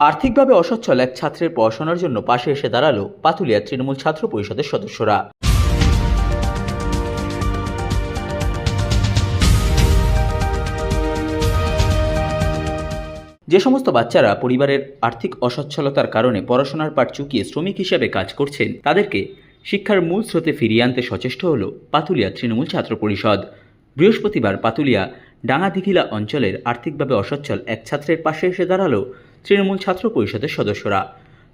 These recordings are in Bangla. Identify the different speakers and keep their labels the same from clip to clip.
Speaker 1: আর্থিকভাবে অসচ্ছল এক ছাত্রের পড়াশোনার জন্য পাশে এসে দাঁড়াল পাতুলিয়া তৃণমূল ছাত্র পরিষদের সদস্যরা। যে সমস্ত বাচ্চারা পরিবারের আর্থিক অসচ্ছলতার কারণে পড়াশোনার পাঠ চুকিয়ে শ্রমিক হিসেবে কাজ করছেন, তাদেরকে শিক্ষার মূল স্রোতে ফিরিয়ে আনতে সচেষ্ট হল পাতুলিয়া তৃণমূল ছাত্র পরিষদ। বৃহস্পতিবার পাতুলিয়া ডাঙাদিঘিলা অঞ্চলের আর্থিকভাবে অসচ্ছল এক ছাত্রের পাশে এসে দাঁড়াল তৃণমূল ছাত্র পরিষদের সদস্যরা।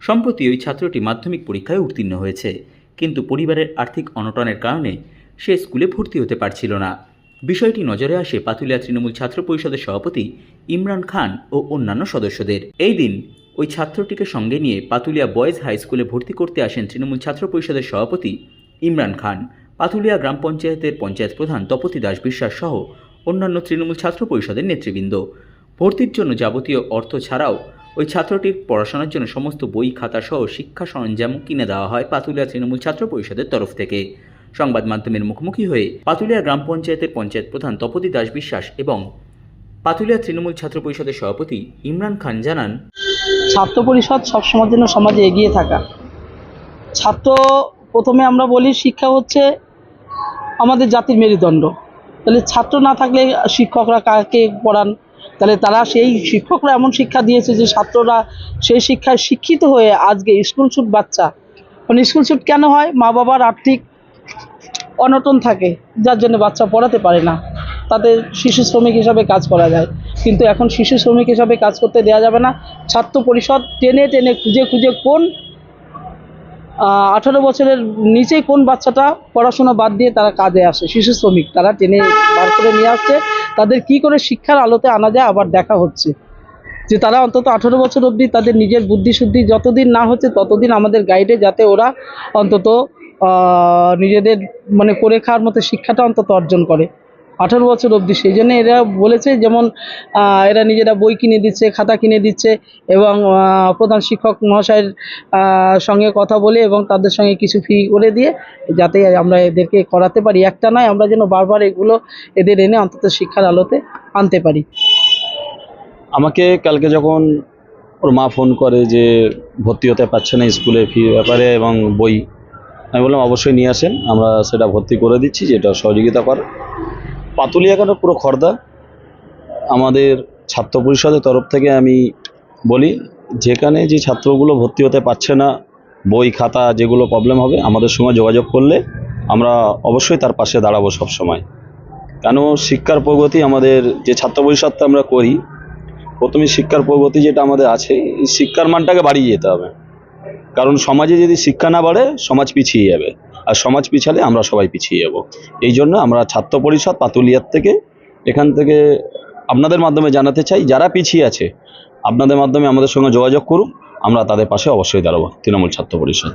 Speaker 1: সম্প্রতি ওই ছাত্রটি মাধ্যমিক পরীক্ষায় উত্তীর্ণ হয়েছে, কিন্তু পরিবারের আর্থিক অনটনের কারণে সে স্কুলে ভর্তি হতে পারছিল না। বিষয়টি নজরে আসে পাতুলিয়া তৃণমূল ছাত্র পরিষদের সভাপতি ইমরান খান ও অন্যান্য সদস্যদের। এই দিন ওই ছাত্রটিকে সঙ্গে নিয়ে পাতুলিয়া বয়েজ হাই স্কুলে ভর্তি করতে আসেন তৃণমূল ছাত্র পরিষদের সভাপতি ইমরান খান। পাতুলিয়া গ্রাম পঞ্চায়েতের পঞ্চায়েত প্রধান তপতি দাস বিশ্বাস সহ অন্যান্য তৃণমূল ছাত্র পরিষদের নেতৃবৃন্দ। ভর্তির জন্য যাবতীয় অর্থ ছাড়াও ওই ছাত্রটির পড়াশোনার জন্য সমস্ত বই, খাতা সহ শিক্ষা সরঞ্জাম কিনে দেওয়া হয় পাতুলিয়া তৃণমূল ছাত্র পরিষদের তরফ থেকে। সংবাদ মাধ্যমের মুখোমুখি হয়ে পাতুলিয়া গ্রাম পঞ্চায়েতের পঞ্চায়েত প্রধান তপতি দাস বিশ্বাস এবং পাতুলিয়া তৃণমূল ছাত্র পরিষদের সভাপতি ইমরান খান জানান,
Speaker 2: ছাত্র পরিষদ সবসময়ের জন্য সমাজে এগিয়ে থাকা। ছাত্র প্রথমে আমরা বলি শিক্ষা হচ্ছে আমাদের জাতির মেরুদণ্ড। তাহলে ছাত্র না থাকলে শিক্ষকরা কাকে পড়ান? তাহলে তারা সেই শিক্ষকরা এমন শিক্ষা দিয়েছে যে ছাত্ররা সেই শিক্ষায় শিক্ষিত হয়ে আজকে স্কুল ছুট বাচ্চা। মানে স্কুল ছুট কেন হয়? মা বাবার আর্থিক অনটন থাকে, যার জন্য বাচ্চা পড়াতে পারে না। তাতে শিশু শ্রমিক হিসাবে কাজ করা যায়। কিন্তু এখন শিশু শ্রমিক হিসাবে কাজ করতে দেওয়া যাবে না। ছাত্র পরিষদ টেনে টেনে খুঁজে খুঁজে কোন আঠারো বছরের নিচে কোন বাচ্চাটা পড়াশোনা বাদ দিয়ে তারা কাজে আসে। শিশু শ্রমিক তারা টেনে বার করে নিয়ে আসছে। তাদের কি করে শিক্ষার আলোতে আনা যায় আবার দেখা হচ্ছে। যে তারা অন্তত আঠেরো বছর অবধি তাদের নিজের বুদ্ধি শুদ্ধি যতদিন না হচ্ছে ততদিন আমাদের গাইডে যাতে ওরা অন্তত নিজেদের মানে করে খাওয়ার মতো শিক্ষাটা অন্তত অর্জন করে। আঠারো বছর অবধি। সেই জন্য এরা বলেছে যেমন এরা নিজেরা বই কিনে দিচ্ছে, খাতা কিনে দিচ্ছে এবং প্রধান শিক্ষক মহাশয়ের সঙ্গে কথা বলে এবং তাদের সঙ্গে কিছু ফি করে দিয়ে যাতে আমরা এদেরকে করাতে পারি। একটা নয়, আমরা যেন বারবার এগুলো এদের এনে অন্তত শিক্ষার আলোতে আনতে পারি।
Speaker 3: আমাকে কালকে যখন ওর মা ফোন করে যে ভর্তি হতে পারছে না স্কুলে ফি ব্যাপারে এবং বই, আমি বললাম, অবশ্যই নিয়ে আসেন, আমরা সেটা ভর্তি করে দিচ্ছি, যেটা সহযোগিতা করে পাতুলিয়া কেন? পুরো খর্দা। আমাদের ছাত্র পরিষদের তরফ থেকে আমি বলি, যেখানে যে ছাত্রগুলো ভর্তি হতে পারছে না, বই, খাতা, যেগুলো প্রবলেম হবে, আমাদের সঙ্গে যোগাযোগ করলে আমরা অবশ্যই তার পাশে দাঁড়াবো সব সময় কেন? শিক্ষার প্রগতি আমাদের যে ছাত্র পরিষদটা আমরা করি, প্রথমে শিক্ষার প্রগতি যেটা আমাদের আছে শিক্ষার মানটাকে বাড়িয়ে যেতে হবে। কারণ সমাজে যদি শিক্ষা না বাড়ে, সমাজ পিছিয়ে যাবে। আর সমাজ পিছালে আমরা সবাই পিছিয়ে যাব। এই জন্য আমরা ছাত্র পরিষদ পাতুলিয়ার থেকে এখান থেকে আপনাদের মাধ্যমে জানাতে চাই, যারা পিছিয়ে আছে, আপনাদের মাধ্যমে আমাদের সঙ্গে যোগাযোগ করুন, আমরা তাদের পাশে অবশ্যই দাঁড়াবো। তৃণমূল ছাত্র পরিষদ।